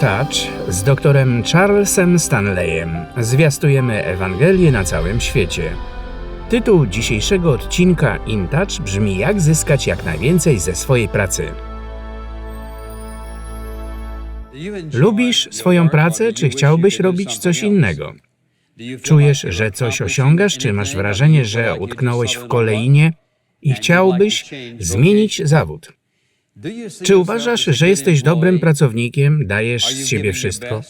Touch z doktorem Charlesem Stanleyem zwiastujemy Ewangelię na całym świecie. Tytuł dzisiejszego odcinka In Touch brzmi Jak zyskać jak najwięcej ze swojej pracy. Lubisz swoją pracę, czy chciałbyś robić coś innego? Czujesz, że coś osiągasz, czy masz wrażenie, że utknąłeś w kolejnie i chciałbyś zmienić zawód? Czy uważasz, że jesteś dobrym pracownikiem, dajesz z siebie wszystko?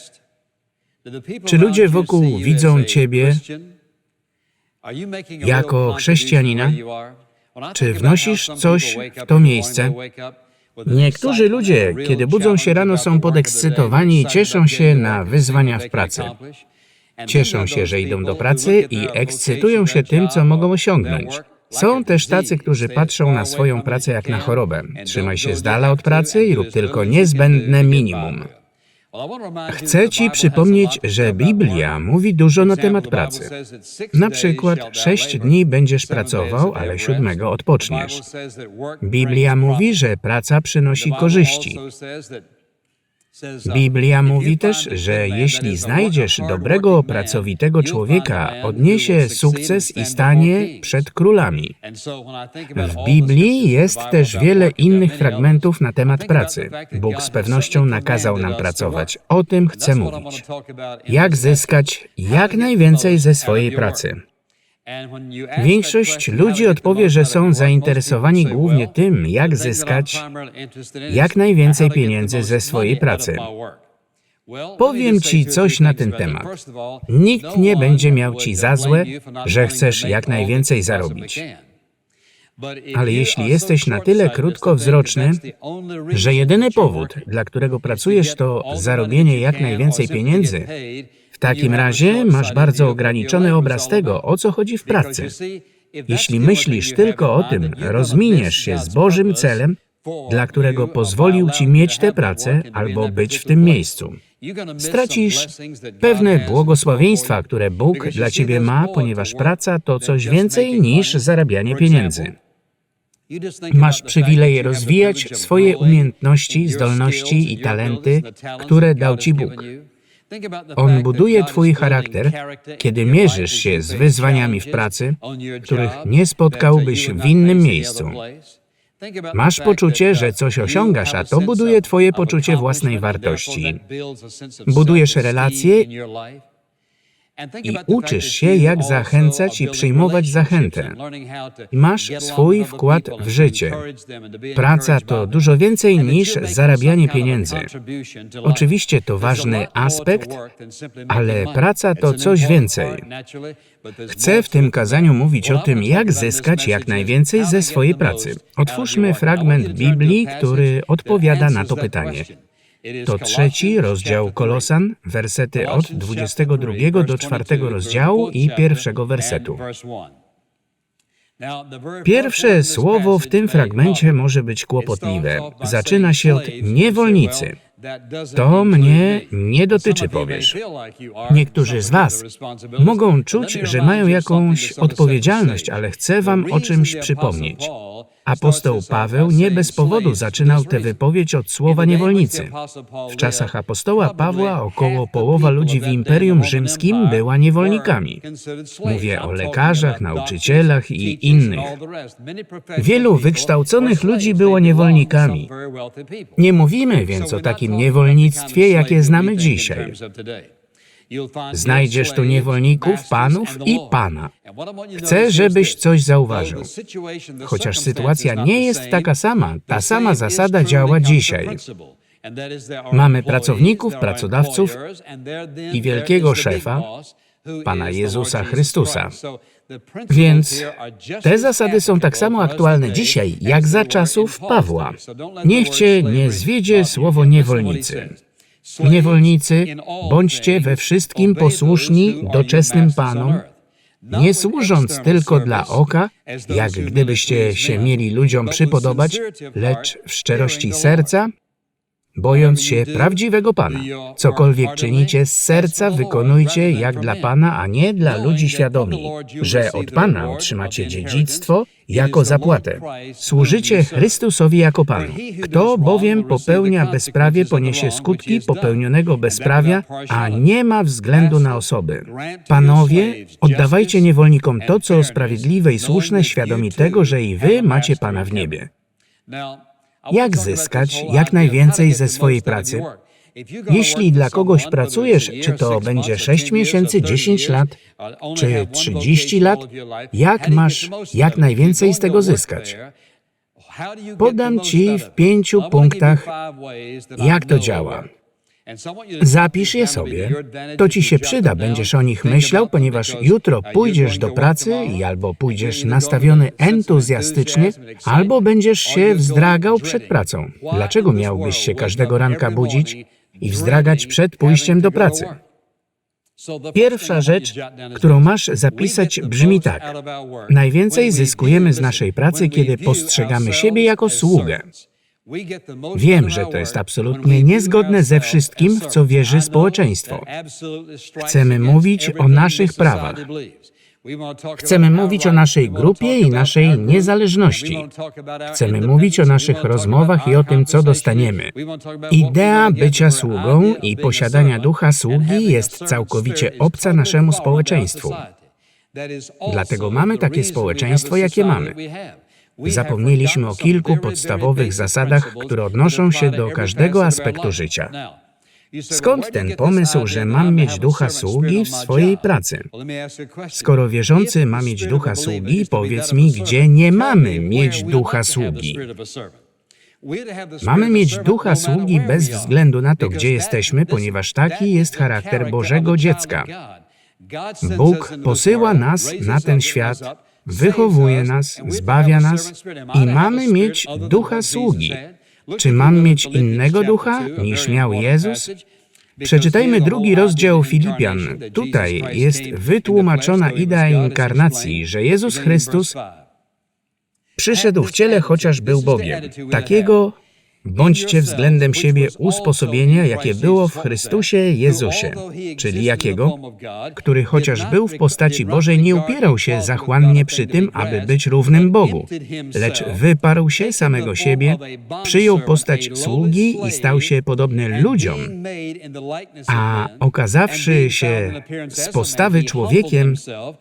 Czy ludzie wokół widzą Ciebie jako chrześcijanina? Czy wnosisz coś w to miejsce? Niektórzy ludzie, kiedy budzą się rano, są podekscytowani i cieszą się na wyzwania w pracy. Cieszą się, że idą do pracy i ekscytują się tym, co mogą osiągnąć. Są też tacy, którzy patrzą na swoją pracę jak na chorobę. Trzymaj się z dala od pracy i rób tylko niezbędne minimum. Chcę Ci przypomnieć, że Biblia mówi dużo na temat pracy. Na przykład, sześć dni będziesz pracował, ale siódmego odpoczniesz. Biblia mówi, że praca przynosi korzyści. Biblia mówi też, że jeśli znajdziesz dobrego, pracowitego człowieka, odniesie sukces i stanie przed królami. W Biblii jest też wiele innych fragmentów na temat pracy. Bóg z pewnością nakazał nam pracować. O tym chcę mówić. Jak zyskać jak najwięcej ze swojej pracy? Większość ludzi odpowie, że są zainteresowani głównie tym, jak zyskać jak najwięcej pieniędzy ze swojej pracy. Powiem Ci coś na ten temat. Nikt nie będzie miał Ci za złe, że chcesz jak najwięcej zarobić. Ale jeśli jesteś na tyle krótkowzroczny, że jedyny powód, dla którego pracujesz, to zarobienie jak najwięcej pieniędzy, w takim razie masz bardzo ograniczony obraz tego, o co chodzi w pracy. Jeśli myślisz tylko o tym, rozminiesz się z Bożym celem, dla którego pozwolił ci mieć tę pracę albo być w tym miejscu. Stracisz pewne błogosławieństwa, które Bóg dla ciebie ma, ponieważ praca to coś więcej niż zarabianie pieniędzy. Masz przywilej rozwijać swoje umiejętności, zdolności i talenty, które dał ci Bóg. On buduje Twój charakter, kiedy mierzysz się z wyzwaniami w pracy, których nie spotkałbyś w innym miejscu. Masz poczucie, że coś osiągasz, a to buduje Twoje poczucie własnej wartości. Budujesz relacje i uczysz się, jak zachęcać i przyjmować zachętę. Masz swój wkład w życie. Praca to dużo więcej niż zarabianie pieniędzy. Oczywiście to ważny aspekt, ale praca to coś więcej. Chcę w tym kazaniu mówić o tym, jak zyskać jak najwięcej ze swojej pracy. Otwórzmy fragment Biblii, który odpowiada na to pytanie. To trzeci rozdział Kolosan, wersety od 22 do 4 rozdziału i pierwszego wersetu. Pierwsze słowo w tym fragmencie może być kłopotliwe. Zaczyna się od niewolnicy. To mnie nie dotyczy, powiesz. Niektórzy z Was mogą czuć, że mają jakąś odpowiedzialność, ale chcę Wam o czymś przypomnieć. Apostoł Paweł nie bez powodu zaczynał tę wypowiedź od słowa niewolnicy. W czasach apostoła Pawła około połowa ludzi w Imperium Rzymskim była niewolnikami. Mówię o lekarzach, nauczycielach i innych. Wielu wykształconych ludzi było niewolnikami. Nie mówimy więc o takim niewolnictwie, jakie znamy dzisiaj. Znajdziesz tu niewolników, panów i pana. Chcę, żebyś coś zauważył. Chociaż sytuacja nie jest taka sama, ta sama zasada działa dzisiaj. Mamy pracowników, pracodawców i wielkiego szefa, Pana Jezusa Chrystusa. Więc te zasady są tak samo aktualne dzisiaj, jak za czasów Pawła. Niech cię nie zwiedzie słowo niewolnicy. Niewolnicy, bądźcie we wszystkim posłuszni doczesnym panom, nie służąc tylko dla oka, jak gdybyście się mieli ludziom przypodobać, lecz w szczerości serca, bojąc się prawdziwego Pana. Cokolwiek czynicie z serca, wykonujcie jak dla Pana, a nie dla ludzi świadomi, że od Pana otrzymacie dziedzictwo jako zapłatę. Służycie Chrystusowi jako Panu. Kto bowiem popełnia bezprawie, poniesie skutki popełnionego bezprawia, a nie ma względu na osoby. Panowie, oddawajcie niewolnikom to, co sprawiedliwe i słuszne, świadomi tego, że i wy macie Pana w niebie. Jak zyskać jak najwięcej ze swojej pracy? Jeśli dla kogoś pracujesz, czy to będzie 6 miesięcy, 10 lat, czy 30 lat, jak masz jak najwięcej z tego zyskać? Podam Ci w pięciu punktach, jak to działa. Zapisz je sobie. To ci się przyda, będziesz o nich myślał, ponieważ jutro pójdziesz do pracy i albo pójdziesz nastawiony entuzjastycznie, albo będziesz się wzdragał przed pracą. Dlaczego miałbyś się każdego ranka budzić i wzdragać przed pójściem do pracy? Pierwsza rzecz, którą masz zapisać, brzmi tak. Najwięcej zyskujemy z naszej pracy, kiedy postrzegamy siebie jako sługę. Wiem, że to jest absolutnie niezgodne ze wszystkim, w co wierzy społeczeństwo. Chcemy mówić o naszych prawach. Chcemy mówić o naszej grupie i naszej niezależności. Chcemy mówić o naszych rozmowach i o tym, co dostaniemy. Idea bycia sługą i posiadania ducha sługi jest całkowicie obca naszemu społeczeństwu. Dlatego mamy takie społeczeństwo, jakie mamy. Zapomnieliśmy o kilku podstawowych zasadach, które odnoszą się do każdego aspektu życia. Skąd ten pomysł, że mam mieć ducha sługi w swojej pracy? Skoro wierzący ma mieć ducha sługi, powiedz mi, gdzie nie mamy mieć ducha sługi. Mamy mieć ducha sługi bez względu na to, gdzie jesteśmy, ponieważ taki jest charakter Bożego dziecka. Bóg posyła nas na ten świat, wychowuje nas, zbawia nas i mamy mieć ducha sługi. Czy mam mieć innego ducha niż miał Jezus? Przeczytajmy drugi rozdział Filipian. Tutaj jest wytłumaczona idea inkarnacji, że Jezus Chrystus przyszedł w ciele, chociaż był Bogiem. Takiego Bądźcie względem siebie usposobienia, jakie było w Chrystusie Jezusie, czyli jakiego, który chociaż był w postaci Bożej, nie upierał się zachłannie przy tym, aby być równym Bogu, lecz wyparł się samego siebie, przyjął postać sługi i stał się podobny ludziom, a okazawszy się z postawy człowiekiem,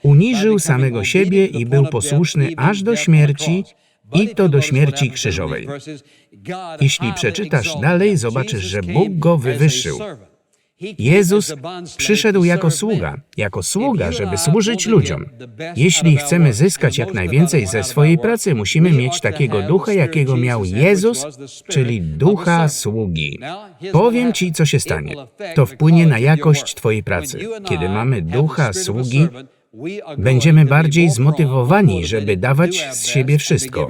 uniżył samego siebie i był posłuszny aż do śmierci, i to do śmierci krzyżowej. Jeśli przeczytasz dalej, zobaczysz, że Bóg go wywyższył. Jezus przyszedł jako sługa, jako sługa, żeby służyć ludziom. Jeśli chcemy zyskać jak najwięcej ze swojej pracy, musimy mieć takiego ducha, jakiego miał Jezus, czyli ducha sługi. Powiem Ci, co się stanie. To wpłynie na jakość Twojej pracy. Kiedy mamy ducha sługi, będziemy bardziej zmotywowani, żeby dawać z siebie wszystko.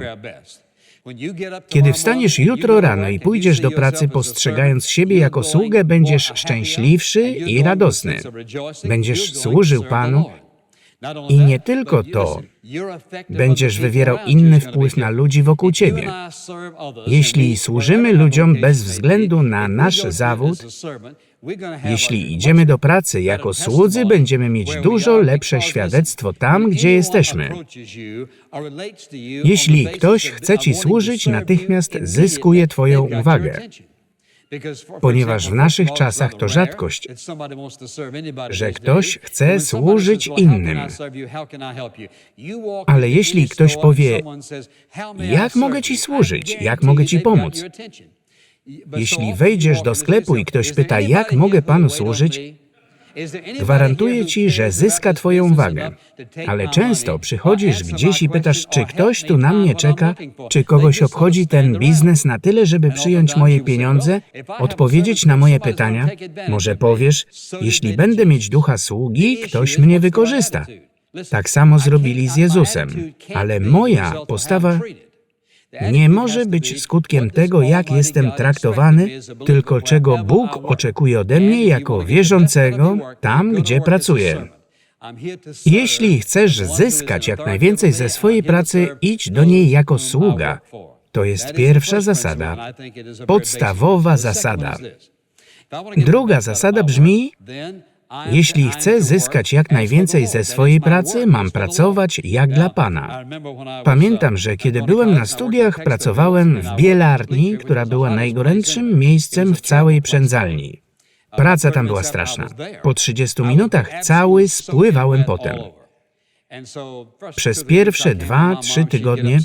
Kiedy wstaniesz jutro rano i pójdziesz do pracy postrzegając siebie jako sługę, będziesz szczęśliwszy i radosny. Będziesz służył Panu i nie tylko to, będziesz wywierał inny wpływ na ludzi wokół ciebie. Jeśli służymy ludziom bez względu na nasz zawód, jeśli idziemy do pracy jako słudzy, będziemy mieć dużo lepsze świadectwo tam, gdzie jesteśmy. Jeśli ktoś chce Ci służyć, natychmiast zyskuje Twoją uwagę. Ponieważ w naszych czasach to rzadkość, że ktoś chce służyć innym. Ale jeśli ktoś powie, jak mogę Ci służyć, jak mogę Ci pomóc, jeśli wejdziesz do sklepu i ktoś pyta, jak mogę Panu służyć, gwarantuję Ci, że zyska Twoją uwagę. Ale często przychodzisz gdzieś i pytasz, czy ktoś tu na mnie czeka, czy kogoś obchodzi ten biznes na tyle, żeby przyjąć moje pieniądze, odpowiedzieć na moje pytania. Może powiesz, jeśli będę mieć ducha sługi, ktoś mnie wykorzysta. Tak samo zrobili z Jezusem. Ale moja postawa nie może być skutkiem tego, jak jestem traktowany, tylko czego Bóg oczekuje ode mnie jako wierzącego tam, gdzie pracuję. Jeśli chcesz zyskać jak najwięcej ze swojej pracy, idź do niej jako sługa. To jest pierwsza zasada, podstawowa zasada. Druga zasada brzmi: jeśli chcę zyskać jak najwięcej ze swojej pracy, mam pracować jak dla Pana. Pamiętam, że kiedy byłem na studiach, pracowałem w bielarni, która była najgorętszym miejscem w całej przędzalni. Praca tam była straszna. Po 30 minutach cały spływałem potem. Przez pierwsze dwa, trzy tygodnie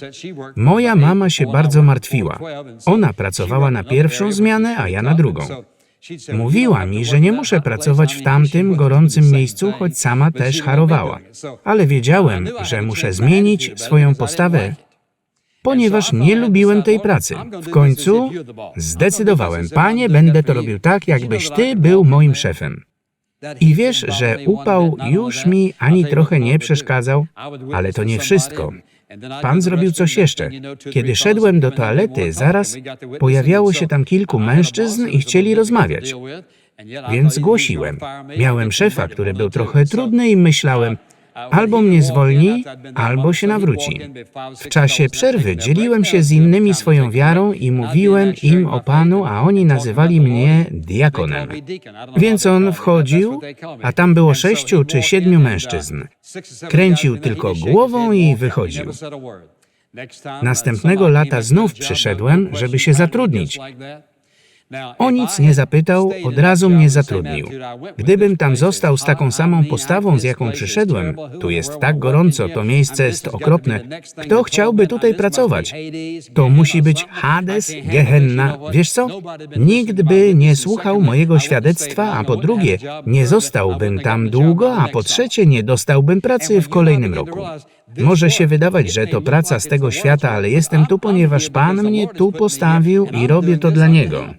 moja mama się bardzo martwiła. Ona pracowała na pierwszą zmianę, a ja na drugą. Mówiła mi, że nie muszę pracować w tamtym gorącym miejscu, choć sama też harowała. Ale wiedziałem, że muszę zmienić swoją postawę, ponieważ nie lubiłem tej pracy. W końcu zdecydowałem, panie, będę to robił tak, jakbyś ty był moim szefem. I wiesz, że upał już mi ani trochę nie przeszkadzał, ale to nie wszystko. Pan zrobił coś jeszcze. Kiedy szedłem do toalety, zaraz pojawiało się tam kilku mężczyzn i chcieli rozmawiać. Więc zgłosiłem. Miałem szefa, który był trochę trudny i myślałem, albo mnie zwolni, albo się nawróci. W czasie przerwy dzieliłem się z innymi swoją wiarą i mówiłem im o Panu, a oni nazywali mnie diakonem. Więc on wchodził, a tam było sześciu czy siedmiu mężczyzn. Kręcił tylko głową i wychodził. Następnego lata znów przyszedłem, żeby się zatrudnić. O nic nie zapytał, od razu mnie zatrudnił. Gdybym tam został z taką samą postawą, z jaką przyszedłem, tu jest tak gorąco, to miejsce jest okropne, kto chciałby tutaj pracować? To musi być Hades, Gehenna, wiesz co? Nikt by nie słuchał mojego świadectwa, a po drugie, nie zostałbym tam długo, a po trzecie, nie dostałbym pracy w kolejnym roku. Może się wydawać, że to praca z tego świata, ale jestem tu, ponieważ Pan mnie tu postawił i robię to dla Niego.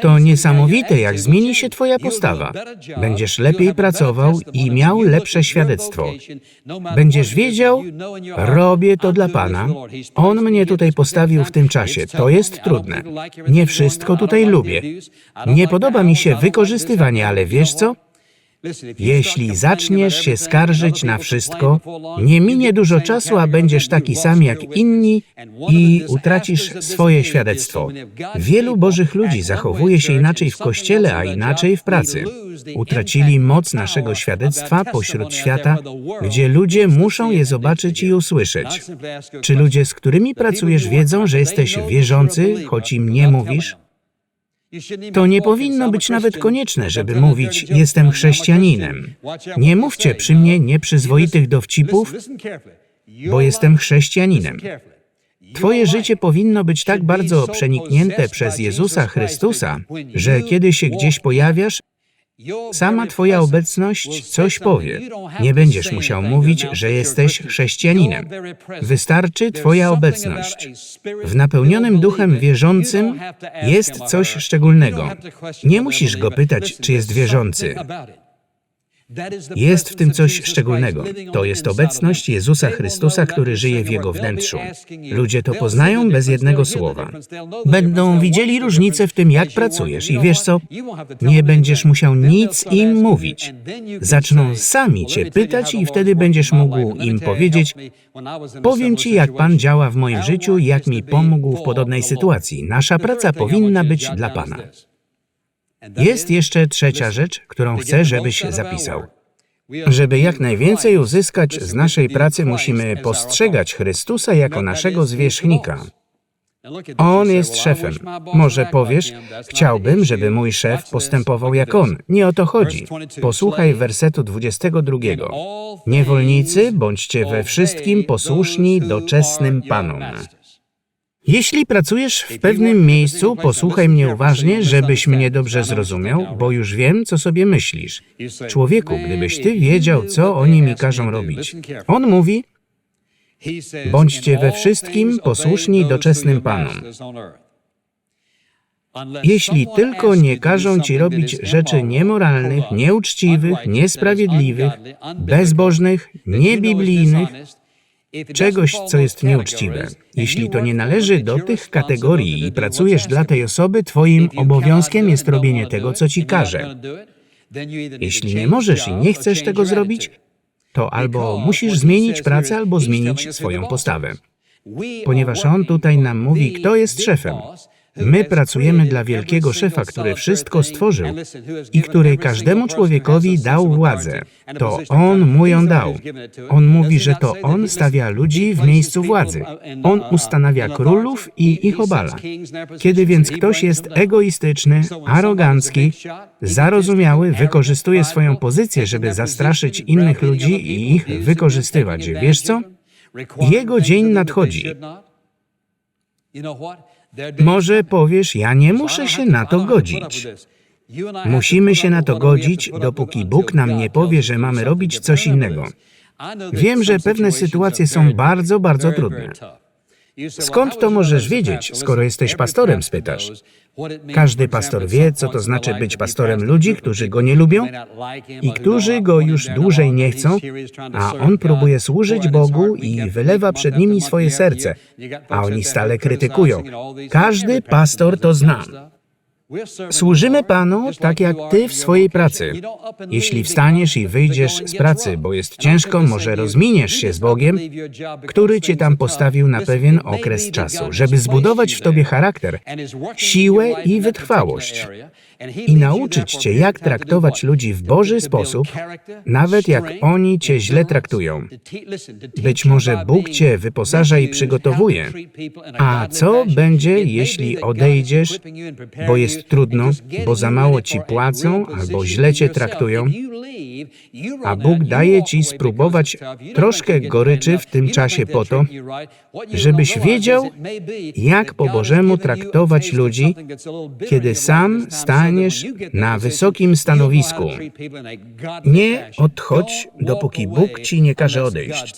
To niesamowite, jak zmieni się Twoja postawa. Będziesz lepiej pracował i miał lepsze świadectwo. Będziesz wiedział, robię to dla Pana. On mnie tutaj postawił w tym czasie. To jest trudne. Nie wszystko tutaj lubię. Nie podoba mi się wykorzystywanie, ale wiesz co? Jeśli zaczniesz się skarżyć na wszystko, nie minie dużo czasu, a będziesz taki sam jak inni i utracisz swoje świadectwo. Wielu bożych ludzi zachowuje się inaczej w kościele, a inaczej w pracy. Utracili moc naszego świadectwa pośród świata, gdzie ludzie muszą je zobaczyć i usłyszeć. Czy ludzie, z którymi pracujesz, wiedzą, że jesteś wierzący, choć im nie mówisz? To nie powinno być nawet konieczne, żeby mówić, jestem chrześcijaninem. Nie mówcie przy mnie nieprzyzwoitych dowcipów, bo jestem chrześcijaninem. Twoje życie powinno być tak bardzo przeniknięte przez Jezusa Chrystusa, że kiedy się gdzieś pojawiasz, sama Twoja obecność coś powie. Nie będziesz musiał mówić, że jesteś chrześcijaninem. Wystarczy Twoja obecność. W napełnionym duchem wierzącym jest coś szczególnego. Nie musisz go pytać, czy jest wierzący. Jest w tym coś szczególnego. To jest obecność Jezusa Chrystusa, który żyje w jego wnętrzu. Ludzie to poznają bez jednego słowa. Będą widzieli różnicę w tym, jak pracujesz i wiesz co? Nie będziesz musiał nic im mówić. Zaczną sami cię pytać i wtedy będziesz mógł im powiedzieć: Powiem ci, jak Pan działa w moim życiu i jak mi pomógł w podobnej sytuacji. Nasza praca powinna być dla Pana. Jest jeszcze trzecia rzecz, którą chcę, żebyś zapisał. Żeby jak najwięcej uzyskać z naszej pracy, musimy postrzegać Chrystusa jako naszego zwierzchnika. On jest szefem. Może powiesz, chciałbym, żeby mój szef postępował jak on. Nie o to chodzi. Posłuchaj wersetu 22. Niewolnicy, bądźcie we wszystkim posłuszni doczesnym panom. Jeśli pracujesz w pewnym miejscu, posłuchaj mnie uważnie, żebyś mnie dobrze zrozumiał, bo już wiem, co sobie myślisz. Człowieku, gdybyś ty wiedział, co oni mi każą robić. On mówi, bądźcie we wszystkim posłuszni doczesnym panom. Jeśli tylko nie każą ci robić rzeczy niemoralnych, nieuczciwych, niesprawiedliwych, bezbożnych, niebiblijnych, czegoś, co jest nieuczciwe. Jeśli to nie należy do tych kategorii i pracujesz dla tej osoby, twoim obowiązkiem jest robienie tego, co ci każe. Jeśli nie możesz i nie chcesz tego zrobić, to albo musisz zmienić pracę, albo zmienić swoją postawę. ponieważ on tutaj nam mówi, kto jest szefem. My pracujemy dla wielkiego szefa, który wszystko stworzył i który każdemu człowiekowi dał władzę. To on mu ją dał. On mówi, że to on stawia ludzi w miejscu władzy. On ustanawia królów i ich obala. Kiedy więc ktoś jest egoistyczny, arogancki, zarozumiały, wykorzystuje swoją pozycję, żeby zastraszyć innych ludzi i ich wykorzystywać. Wiesz co? Jego dzień nadchodzi. Może powiesz, ja nie muszę się na to godzić. Musimy się na to godzić, dopóki Bóg nam nie powie, że mamy robić coś innego. Wiem, że pewne sytuacje są bardzo, bardzo trudne. Skąd to możesz wiedzieć, skoro jesteś pastorem, spytasz? Każdy pastor wie, co to znaczy być pastorem ludzi, którzy go nie lubią i którzy go już dłużej nie chcą, a on próbuje służyć Bogu i wylewa przed nimi swoje serce, a oni stale krytykują. Każdy pastor to zna. Służymy Panu tak jak Ty w swojej pracy. Jeśli wstaniesz i wyjdziesz z pracy, bo jest ciężko, może rozminiesz się z Bogiem, który Cię tam postawił na pewien okres czasu, żeby zbudować w Tobie charakter, siłę i wytrwałość i nauczyć Cię, jak traktować ludzi w Boży sposób, nawet jak oni Cię źle traktują. Być może Bóg Cię wyposaża i przygotowuje. A co będzie, jeśli odejdziesz, bo jest trudno, bo za mało Ci płacą albo źle Cię traktują, a Bóg daje Ci spróbować troszkę goryczy w tym czasie po to, żebyś wiedział, jak po Bożemu traktować ludzi, kiedy sam staniesz na wysokim stanowisku. Nie odchodź, dopóki Bóg Ci nie każe odejść.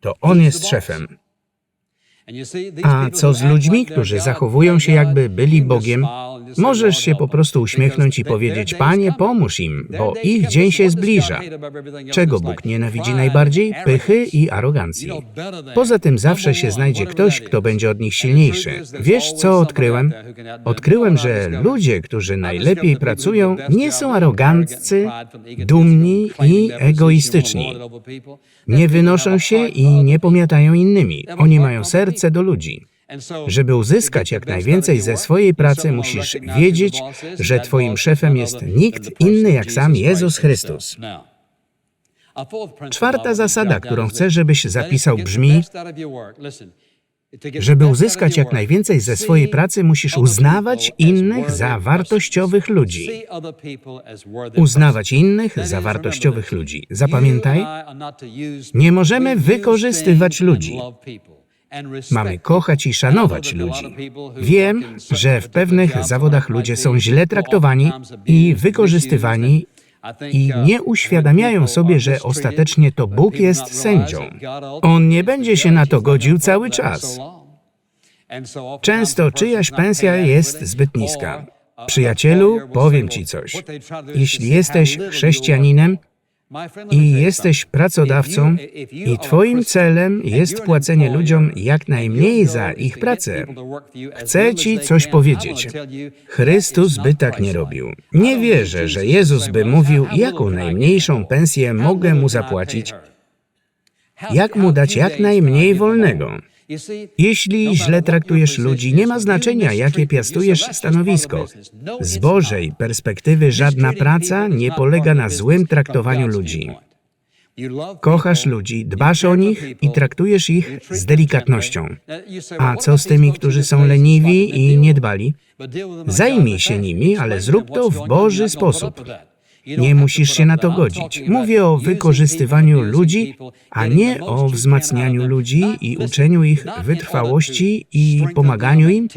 To On jest szefem. A co z ludźmi, którzy zachowują się jakby byli Bogiem? Możesz się po prostu uśmiechnąć i powiedzieć, Panie, pomóż im, bo ich dzień się zbliża. Czego Bóg nienawidzi najbardziej? Pychy i arogancji. Poza tym zawsze się znajdzie ktoś, kto będzie od nich silniejszy. Wiesz, co odkryłem? Odkryłem, że ludzie, którzy najlepiej pracują, nie są aroganccy, dumni i egoistyczni. Nie wynoszą się i nie pomiatają innymi. Oni mają serce do ludzi. Żeby uzyskać jak najwięcej ze swojej pracy, musisz wiedzieć, że Twoim szefem jest nikt inny jak sam Jezus Chrystus. Czwarta zasada, którą chcę, żebyś zapisał, brzmi: Żeby uzyskać jak najwięcej ze swojej pracy, musisz uznawać innych za wartościowych ludzi. Uznawać innych za wartościowych ludzi. Zapamiętaj, nie możemy wykorzystywać ludzi. Mamy kochać i szanować ludzi. Wiem, że w pewnych zawodach ludzie są źle traktowani i wykorzystywani i nie uświadamiają sobie, że ostatecznie to Bóg jest sędzią. On nie będzie się na to godził cały czas. Często czyjaś pensja jest zbyt niska. Przyjacielu, powiem ci coś. Jeśli jesteś chrześcijaninem, i jesteś pracodawcą i Twoim celem jest płacenie ludziom jak najmniej za ich pracę. Chcę Ci coś powiedzieć. Chrystus by tak nie robił. Nie wierzę, że Jezus by mówił, jaką najmniejszą pensję mogę mu zapłacić, jak mu dać jak najmniej wolnego. Jeśli źle traktujesz ludzi, nie ma znaczenia, jakie piastujesz stanowisko. Z Bożej perspektywy żadna praca nie polega na złym traktowaniu ludzi. Kochasz ludzi, dbasz o nich i traktujesz ich z delikatnością. A co z tymi, którzy są leniwi i niedbali? Zajmij się nimi, ale zrób to w Boży sposób. Nie musisz się na to godzić. Mówię o wykorzystywaniu ludzi, a nie o wzmacnianiu ludzi i uczeniu ich wytrwałości i pomaganiu im,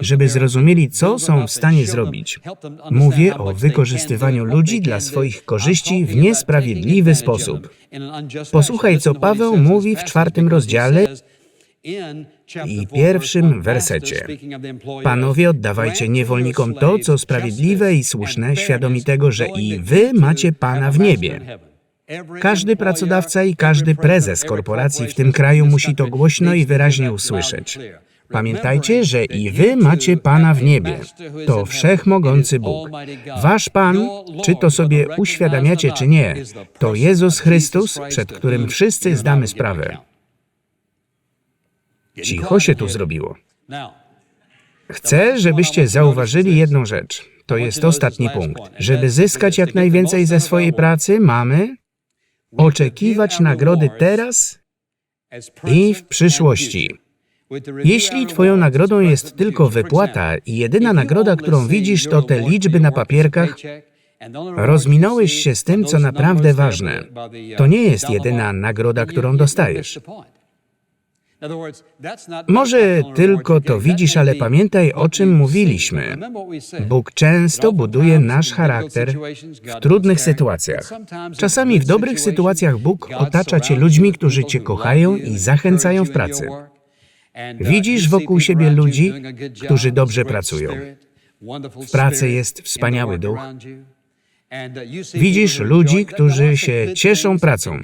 żeby zrozumieli, co są w stanie zrobić. Mówię o wykorzystywaniu ludzi dla swoich korzyści w niesprawiedliwy sposób. Posłuchaj, co Paweł mówi w czwartym rozdziale i pierwszym wersecie. Panowie, oddawajcie niewolnikom to, co sprawiedliwe i słuszne, świadomi tego, że i wy macie Pana w niebie. Każdy pracodawca i każdy prezes korporacji w tym kraju musi to głośno i wyraźnie usłyszeć. Pamiętajcie, że i wy macie Pana w niebie. To wszechmogący Bóg. Wasz Pan, czy to sobie uświadamiacie, czy nie, to Jezus Chrystus, przed którym wszyscy zdamy sprawę. Cicho się tu zrobiło. Chcę, żebyście zauważyli jedną rzecz. To jest ostatni punkt. Żeby zyskać jak najwięcej ze swojej pracy, mamy oczekiwać nagrody teraz i w przyszłości. Jeśli Twoją nagrodą jest tylko wypłata i jedyna nagroda, którą widzisz, to te liczby na papierkach, rozminąłeś się z tym, co naprawdę ważne. To nie jest jedyna nagroda, którą dostajesz. Może tylko to widzisz, ale pamiętaj, o czym mówiliśmy. Bóg często buduje nasz charakter w trudnych sytuacjach. Czasami w dobrych sytuacjach Bóg otacza cię ludźmi, którzy cię kochają i zachęcają w pracy. Widzisz wokół siebie ludzi, którzy dobrze pracują. W pracy jest wspaniały duch. Widzisz ludzi, którzy się cieszą pracą.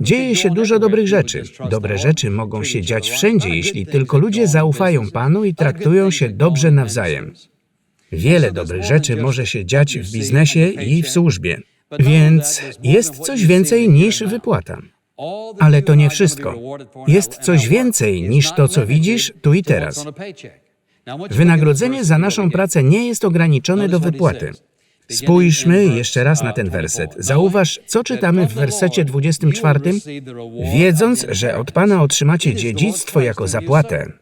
Dzieje się dużo dobrych rzeczy. Dobre rzeczy mogą się dziać wszędzie, jeśli tylko ludzie zaufają Panu i traktują się dobrze nawzajem. Wiele dobrych rzeczy może się dziać w biznesie i w służbie. Więc jest coś więcej niż wypłata. Ale to nie wszystko. Jest coś więcej niż to, co widzisz tu i teraz. Wynagrodzenie za naszą pracę nie jest ograniczone do wypłaty. Spójrzmy jeszcze raz na ten werset. Zauważ, co czytamy w wersecie 24. Wiedząc, że od Pana otrzymacie dziedzictwo jako zapłatę.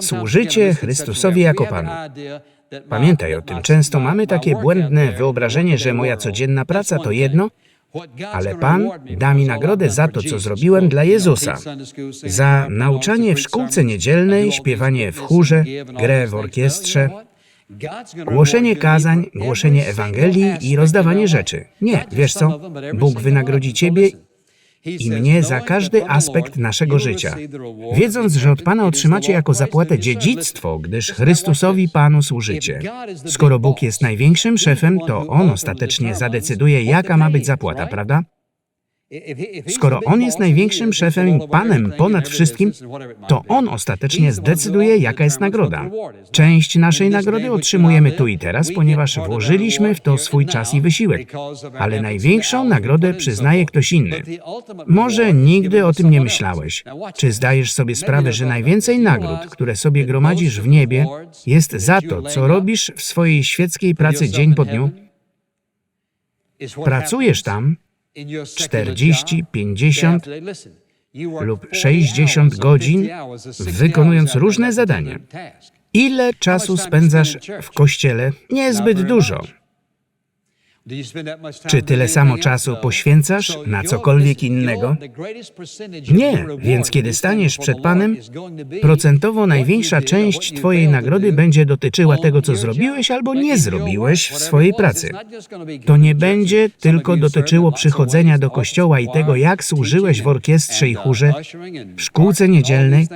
Służycie Chrystusowi jako Panu. Pamiętaj o tym. Często mamy takie błędne wyobrażenie, że moja codzienna praca to jedno, ale Pan da mi nagrodę za to, co zrobiłem dla Jezusa. Za nauczanie w szkółce niedzielnej, śpiewanie w chórze, grę w orkiestrze, Głoszenie kazań, głoszenie Ewangelii i rozdawanie rzeczy. Nie, wiesz co? Bóg wynagrodzi ciebie i mnie za każdy aspekt naszego życia. Wiedząc, że od Pana otrzymacie jako zapłatę dziedzictwo, gdyż Chrystusowi Panu służycie. Skoro Bóg jest największym szefem, to On ostatecznie zadecyduje, jaka ma być zapłata, prawda? Skoro On jest największym szefem Panem ponad wszystkim, to On ostatecznie zdecyduje, jaka jest nagroda. Część naszej nagrody otrzymujemy tu i teraz, ponieważ włożyliśmy w to swój czas i wysiłek, ale największą nagrodę przyznaje ktoś inny. Może nigdy o tym nie myślałeś. Czy zdajesz sobie sprawę, że najwięcej nagród, które sobie gromadzisz w niebie, jest za to, co robisz w swojej świeckiej pracy dzień po dniu? Pracujesz tam, 40, 50 lub 60 godzin, wykonując różne zadania. Ile czasu spędzasz w kościele? Niezbyt dużo. Czy tyle samo czasu poświęcasz na cokolwiek innego? Nie, więc kiedy staniesz przed Panem, procentowo największa część Twojej nagrody będzie dotyczyła tego, co zrobiłeś albo nie zrobiłeś w swojej pracy. To nie będzie tylko dotyczyło przychodzenia do kościoła i tego, jak służyłeś w orkiestrze i chórze, w szkółce niedzielnej,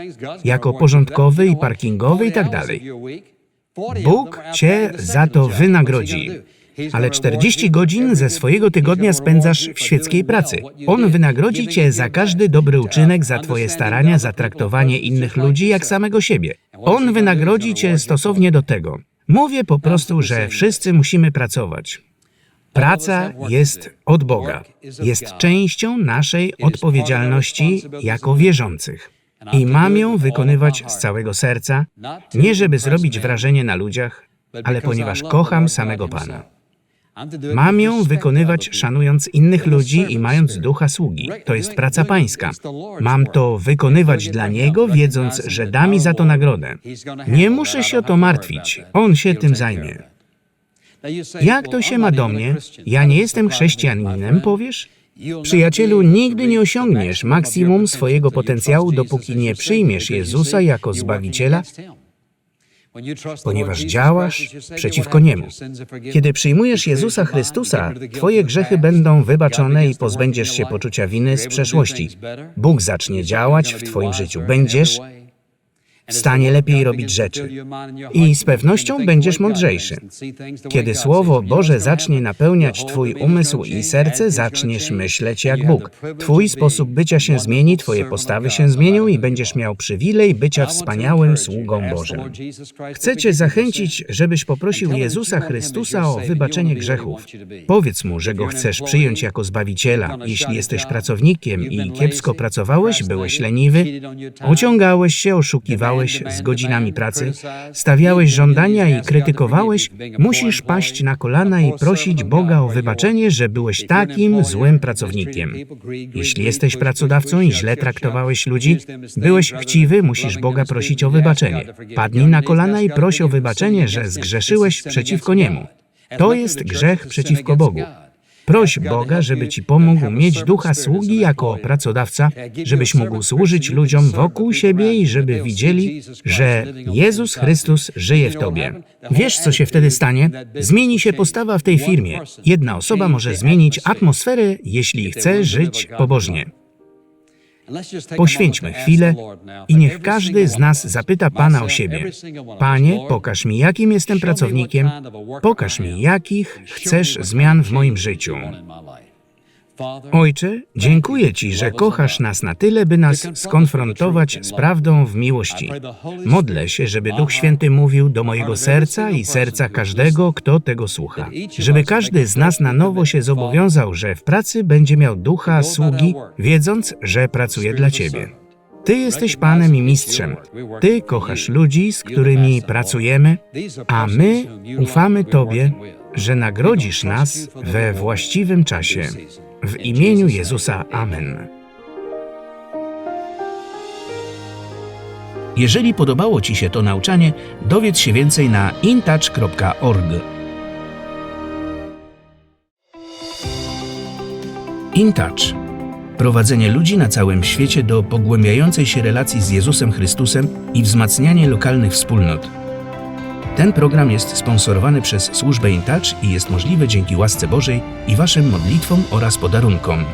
jako porządkowy i parkingowy i tak dalej. Bóg Cię za to wynagrodzi ale 40 godzin ze swojego tygodnia spędzasz w świeckiej pracy. On wynagrodzi cię za każdy dobry uczynek, za twoje starania, za traktowanie innych ludzi jak samego siebie. On wynagrodzi cię stosownie do tego. Mówię po prostu, że wszyscy musimy pracować. Praca jest od Boga. Jest częścią naszej odpowiedzialności jako wierzących. I mam ją wykonywać z całego serca, nie żeby zrobić wrażenie na ludziach, ale ponieważ kocham samego Pana. Mam ją wykonywać szanując innych ludzi i mając ducha sługi. To jest praca pańska. Mam to wykonywać dla Niego, wiedząc, że da mi za to nagrodę. Nie muszę się o to martwić. On się tym zajmie. Jak to się ma do mnie? Ja nie jestem chrześcijaninem, powiesz? Przyjacielu, nigdy nie osiągniesz maksimum swojego potencjału, dopóki nie przyjmiesz Jezusa jako Zbawiciela ponieważ działasz przeciwko Niemu. Kiedy przyjmujesz Jezusa Chrystusa, Twoje grzechy będą wybaczone i pozbędziesz się poczucia winy z przeszłości. Bóg zacznie działać w Twoim życiu. Będziesz w stanie lepiej robić rzeczy. I z pewnością będziesz mądrzejszy. Kiedy Słowo Boże zacznie napełniać Twój umysł i serce, zaczniesz myśleć jak Bóg. Twój sposób bycia się zmieni, Twoje postawy się zmienią i będziesz miał przywilej bycia wspaniałym sługą Bożym. Chcę Cię zachęcić, żebyś poprosił Jezusa Chrystusa o wybaczenie grzechów. Powiedz Mu, że Go chcesz przyjąć jako Zbawiciela. Jeśli jesteś pracownikiem i kiepsko pracowałeś, byłeś leniwy, ociągałeś się, oszukiwałeś z godzinami pracy, stawiałeś żądania i krytykowałeś, musisz paść na kolana i prosić Boga o wybaczenie, że byłeś takim złym pracownikiem. Jeśli jesteś pracodawcą i źle traktowałeś ludzi, byłeś chciwy, musisz Boga prosić o wybaczenie. Padnij na kolana i proś o wybaczenie, że zgrzeszyłeś przeciwko Niemu. To jest grzech przeciwko Bogu. Proś Boga, żeby ci pomógł mieć ducha sługi jako pracodawca, żebyś mógł służyć ludziom wokół siebie i żeby widzieli, że Jezus Chrystus żyje w tobie. Wiesz, co się wtedy stanie? Zmieni się postawa w tej firmie. Jedna osoba może zmienić atmosferę, jeśli chce żyć pobożnie. Poświęćmy chwilę i niech każdy z nas zapyta Pana o siebie. Panie, pokaż mi, jakim jestem pracownikiem, pokaż mi, jakich chcesz zmian w moim życiu. Ojcze, dziękuję Ci, że kochasz nas na tyle, by nas skonfrontować z prawdą w miłości. Modlę się, żeby Duch Święty mówił do mojego serca i serca każdego, kto tego słucha. Żeby każdy z nas na nowo się zobowiązał, że w pracy będzie miał ducha sługi, wiedząc, że pracuje dla Ciebie. Ty jesteś Panem i Mistrzem. Ty kochasz ludzi, z którymi pracujemy, a my ufamy Tobie, że nagrodzisz nas we właściwym czasie. W imieniu Jezusa. Amen. Jeżeli podobało Ci się to nauczanie, dowiedz się więcej na intouch.org. InTouch. Prowadzenie ludzi na całym świecie do pogłębiającej się relacji z Jezusem Chrystusem i wzmacnianie lokalnych wspólnot. Ten program jest sponsorowany przez służbę InTouch i jest możliwy dzięki łasce Bożej i Waszym modlitwom oraz podarunkom.